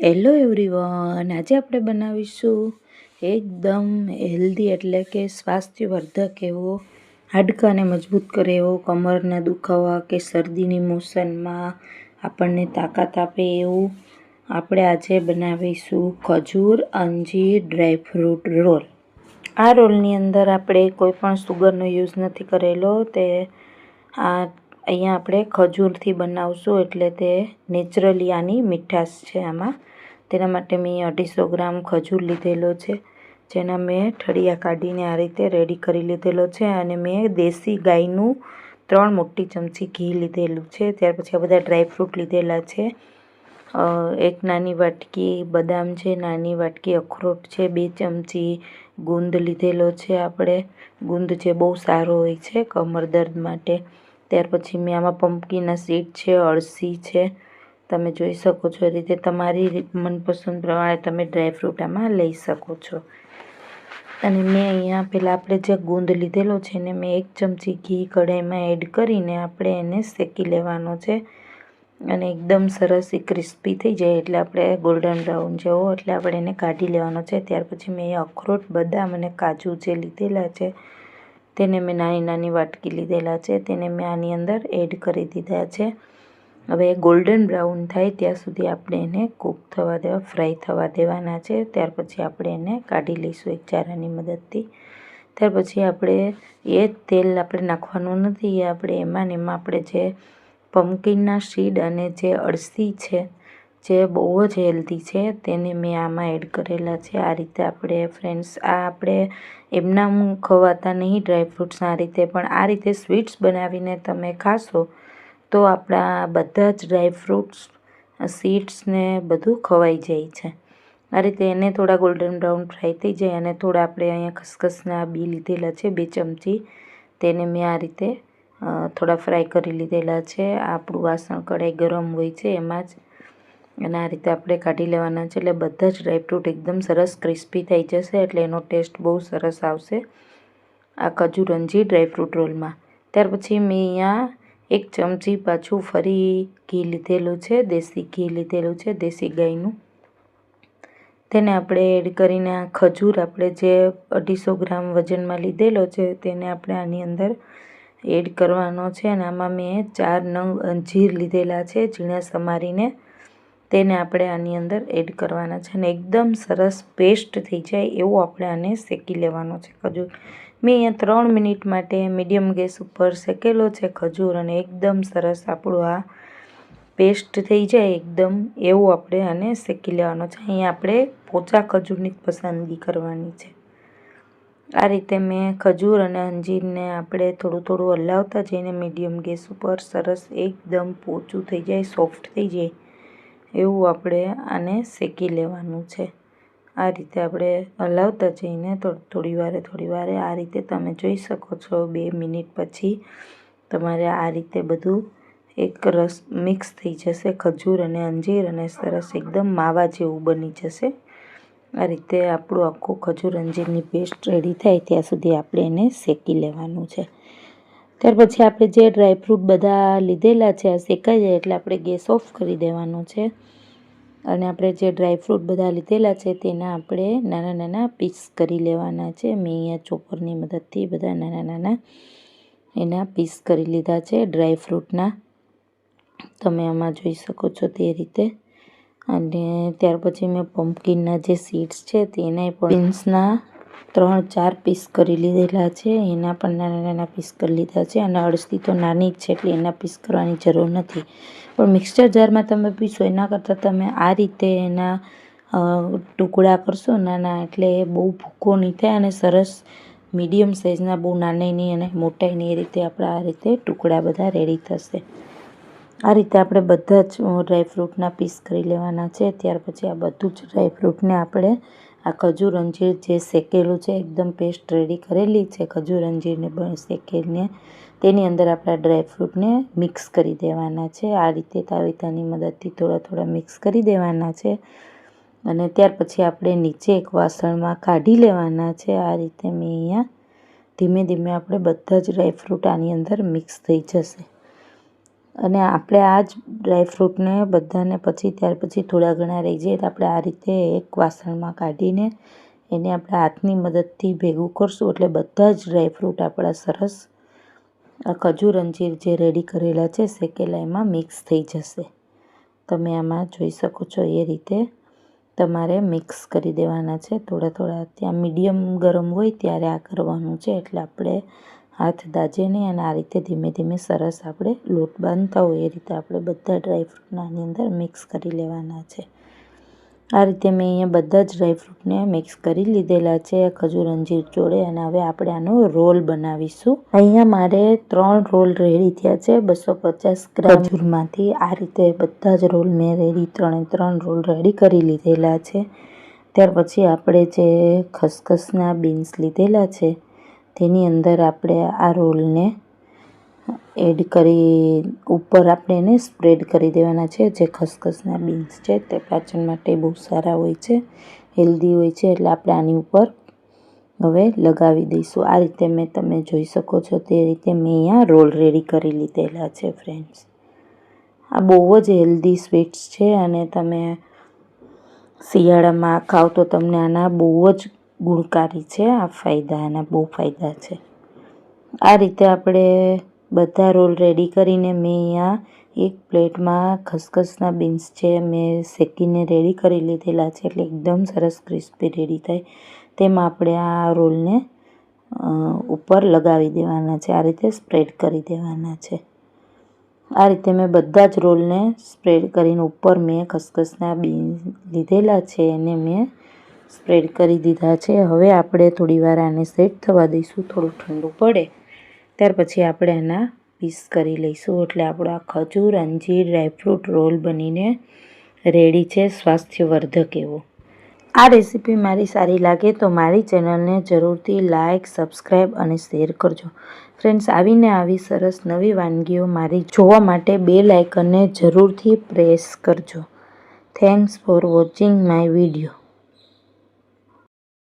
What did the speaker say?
Hello everyone આજે આપણે બનાવીશું એકદમ હેલ્ધી એટલે કે સ્વાસ્થ્યવર્ધક એવો, હાડકાને મજબૂત કરે એવો, કમરના દુખાવા કે શરદીની મોસનમાં આપણને તાકાત આપે એવું આપણે આજે બનાવીશું ખજૂર, અંજીર ડ્રાયફ્રૂટ રોલ. આ રોલની અંદર આપણે કોઈ પણ સુગરનો યુઝ નથી કરેલો તે આ અહીંયા આપણે ખજૂરથી બનાવશું એટલે તે નેચરલી આની મીઠાશ છે આમાં. તેના માટે મેં અઢીસો ગ્રામ ખજૂર લીધેલો છે, જેના મેં ઠળિયા કાઢીને આ રીતે રેડી કરી લીધેલો છે અને મેં દેશી ગાયનું ત્રણ મોટી ચમચી ઘી લીધેલું છે. ત્યાર પછી આ બધા ડ્રાયફ્રૂટ લીધેલા છે. એક નાની વાટકી બદામ છે, નાની વાટકી અખરોટ છે, બે ચમચી ગુંદ લીધેલો છે આપણે. ગુંદ જે બહુ સારો હોય છે કમર દર્દ માટે. ત્યાર પછી મેં આમાં પંપકીના સીડ છે, અળસી છે. તમે જોઈ શકો છો એ રીતે તમારી મનપસંદ પ્રમાણે તમે ડ્રાયફ્રૂટ આમાં લઈ શકો છો. અને મેં અહીંયા પહેલાં આપણે જે ગુંદ લીધેલો છે ને મેં એક ચમચી ઘી કઢાઈમાં એડ કરીને આપણે એને શેકી લેવાનો છે. અને એકદમ સરસ એ ક્રિસ્પી થઈ જાય એટલે આપણે ગોલ્ડન બ્રાઉન જેવો એટલે આપણે એને કાઢી લેવાનો છે. ત્યાર પછી મેં અખરોટ, બદામ અને કાજુ જે લીધેલા છે તેને મેં નાની નાની વાટકી લીધેલા છે. તેને મેં આની અંદર એડ કરી દીધા છે. હવે ગોલ્ડન બ્રાઉન થાય ત્યાં સુધી આપણે એને કૂક થવા દેવા ફ્રાય થવા દેવાના છે. ત્યાર પછી આપણે એને કાઢી લઈશું એક ચારાની મદદથી. ત્યાર પછી આપણે એ તેલ આપણે નાખવાનું નથી. એ આપણે એમાં ને એમાં આપણે જે પમ્પકિનના સીડ અને જે અળસી છે જે બહુ જ હેલ્ધી છે, તેને મેં આમાં એડ કરેલા છે. આ રીતે આપણે ફ્રેન્ડ્સ, આ આપણે એમના ખવાતા નહીં ડ્રાયફ્રૂટ્સ આ રીતે, પણ આ રીતે સ્વીટ્સ બનાવીને તમે ખાશો, તો આપણા બધા જ ડ્રાયફ્રૂટ્સ સીડ્સને બધું ખવાઈ જાય છે. આ રીતે એને થોડા ગોલ્ડન બ્રાઉન ફ્રાય થઈ જાય, અને થોડા આપણે અહીંયા ખસખસના બી લીધેલા છે, બે ચમચી. તેને મેં આ રીતે થોડા ફ્રાય કરી લીધેલા છે. આપણું વાસણ કઢાઈ ગરમ હોય છે, એમાં જ અને આ રીતે આપણે કાઢી લેવાના છે. એટલે બધા જ ડ્રાયફ્રૂટ એકદમ સરસ ક્રિસ્પી થઈ જશે. એટલે એનો ટેસ્ટ બહુ સરસ આવશે આ ખજૂર અંજીર ડ્રાયફ્રૂટ રોલમાં. ત્યાર પછી મેં અહીંયા એક ચમચી પાછું ફરી ઘી લીધેલું છે. દેશી ઘી લીધેલું છે, દેશી ગાયનું. તેને આપણે એડ કરીને આ ખજૂર આપણે જે અઢીસો ગ્રામ વજનમાં લીધેલો છે તેને આપણે આની અંદર એડ કરવાનો છે. અને આમાં મેં ચાર નંગ અંજીર લીધેલા છે, ઝીણા સમારીને. તેને આપણે આની અંદર એડ કરવાના છે અને એકદમ સરસ પેસ્ટ થઈ જાય એવું આપણે આને શેકી લેવાનો છે ખજૂર. મેં અહીંયા ત્રણ મિનિટ માટે મીડિયમ ગેસ ઉપર શેકેલો છે ખજૂર અને એકદમ સરસ આપણું આ પેસ્ટ થઈ જાય એકદમ એવું આપણે આને શેકી લેવાનો છે. અહીંયા આપણે પોચા ખજૂરની પસંદગી કરવાની છે. આ રીતે મેં ખજૂર અને અંજીરને આપણે થોડું થોડું હલાવતા જઈને મીડિયમ ગેસ ઉપર સરસ એકદમ પોચું થઈ જાય સોફ્ટ થઈ જાય. એવું આપણે આને શેકી લેવાનું છે. આ રીતે આપણે હલાવતા જઈને થોડી વારે થોડી વારે આ રીતે તમે જોઈ શકો છો. બે મિનિટ પછી તમારે આ રીતે બધું એક રસ મિક્સ થઈ જશે. ખજૂર અને અંજીર અને સરસ એકદમ માવા જેવું બની જશે. આ રીતે આપણું આખું ખજૂર અંજીરની પેસ્ટ રેડી થાય ત્યાં સુધી આપણે એને શેકી લેવાનું છે. ત્યાર પછી આપણે જે ડ્રાયફ્રૂટ બધા લીધેલા છે, આ શેકાઈ જાય એટલે આપણે ગેસ ઓફ કરી દેવાનો છે. અને આપણે જે ડ્રાયફ્રૂટ બધા લીધેલા છે, તેના આપણે નાના નાના પીસ કરી લેવાના છે. મેં અહીંયા ચોપરની મદદથી બધા નાના નાના એના પીસ કરી લીધા છે ડ્રાયફ્રૂટના તમે આમાં જોઈ શકો છો તે રીતે. અને ત્યાર પછી મેં પમ્પકિનના જે સીડ્સ છે તેના પણ બીન્સના ત્રણ, ચાર પીસ કરી લીધેલા છે. એના પણ નાના નાના પીસ કરી લીધા છે અને અળસી તો નાની જ છે એટલે એના પીસ કરવાની જરૂર નથી. પણ મિક્સચર જારમાં તમે પીસો એના કરતાં તમે આ રીતે એના ટુકડા કરશો નાના એટલે બહુ ભૂકો નહીં થાય અને સરસ મીડિયમ સાઇઝના બહુ નાની અને મોટાઈ નહીં, એ રીતે આપણા આ રીતે ટુકડા બધા રેડી થશે. આ રીતે આપણે બધા જ ડ્રાયફ્રૂટના પીસ કરી લેવાના છે. ત્યાર પછી આ બધું જ ડ્રાયફ્રૂટને આપણે આ ખજૂર અંજીર જે શેકેલું છે, એકદમ પેસ્ટ રેડી કરેલી છે ખજૂર અંજીરને શેકેલીને તેની અંદર આપણા ડ્રાયફ્રૂટને મિક્સ કરી દેવાના છે. આ રીતે તાવીતાની મદદથી થોડા થોડા મિક્સ કરી દેવાના છે અને ત્યાર પછી આપણે નીચે એક વાસણમાં કાઢી લેવાના છે. આ રીતે મેં અહીંયા ધીમે ધીમે આપણે બધા જ ડ્રાયફ્રૂટ આની અંદર મિક્સ થઈ જશે. અને આપણે આ જ ડ્રાયફ્રૂટને બધાને પછી ત્યાર પછી થોડા ઘણા રહી જાય તો આપણે આ રીતે એક વાસણમાં કાઢીને એને આપણે હાથની મદદથી ભેગું કરશું. એટલે બધા જ ડ્રાયફ્રૂટ આપણા સરસ આ ખજૂર અંજીર જે રેડી કરેલા છે શેકેલા એમાં મિક્સ થઈ જશે. તમે આમાં જોઈ શકો છો એ રીતે તમારે મિક્સ કરી દેવાના છે. થોડા થોડા ત્યાં મીડિયમ ગરમ હોય ત્યારે આ કરવાનું છે. એટલે આપણે હાથ દાજે નહીં અને આ રીતે ધીમે ધીમે સરસ આપણે લોટ બાંધતા હોય એ રીતે આપણે બધા ડ્રાયફ્રૂટના આની અંદર મિક્સ કરી લેવાના છે. આ રીતે મેં અહીંયા બધા જ ડ્રાયફ્રૂટને મિક્સ કરી લીધેલા છે. ખજૂર, અંજીર જોડે અને હવે આપણે આનો રોલ બનાવીશું. અહીંયા મારે ત્રણ રોલ રેડી થયા છે. બસો પચાસ ગ્રામ ખજૂરમાંથી આ રીતે બધા જ રોલ મેં રેડી ત્રણે ત્રણ રોલ રેડી કરી લીધેલા છે. ત્યાર પછી આપણે જે ખસખસના બીન્સ લીધેલા છે તેની અંદર આપણે આ રોલને એડ કરી, ઉપર આપણે એને સ્પ્રેડ કરી દેવાના છે. જે ખસખસના બીન્સ છે તે પાચન માટે બહુ સારા હોય છે, હેલ્ધી હોય છે, એટલે આપણે આની ઉપર હવે લગાવી દઈશું. આ રીતે મેં તમે જોઈ શકો છો તે રીતે મેં અહીંયા રોલ રેડી કરી લીધેલા છે, ફ્રેન્ડ્સ. આ બહુ જ હેલ્ધી સ્વીટ્સ છે અને તમે શિયાળામાં ખાવ તો તમને આના બહુ જ ગુણકારી છે, આ ફાયદા આના બહુ ફાયદા છે. આ રીતે આપણે બધા રોલ રેડી કરીને મેં અહીંયા એક પ્લેટમાં ખસખસના બીન્સ છે, મેં શેકીને રેડી કરી લીધેલા છે, એટલે એકદમ સરસ ક્રિસ્પી રેડી થાય. તેમાં આપણે આ રોલને ઉપર લગાવી દેવાના છે, આ રીતે સ્પ્રેડ કરી દેવાના છે. આ રીતે મેં બધા જ રોલને સ્પ્રેડ કરીને ઉપર મેં ખસખસના બીન લીધેલા છે, એને મેં સ્પ્રેડ કરી દીધા છે. હવે આપણે થોડી વાર આને સેટ થવા દઈશું, થોડું ઠંડુ પડે. ત્યાર પછી આપણે એના પીસ કરી લઈશું. એટલે આપણો આ ખજૂર, અંજીર, ડ્રાયફ્રૂટ રોલ બનીને રેડી છે. સ્વાસ્થ્યવર્ધક એવો. આ રેસીપી મારી સારી લાગે તો મારી ચેનલને જરૂરથી લાઇક સબસ્ક્રાઈબ અને શેર કરજો. ફ્રેન્ડ્સ, આવીને આવી સરસ નવી વાનગીઓ મારી જોવા માટે બે લાઇકનને જરૂરથી પ્રેસ કરજો. Thanks for watching my video.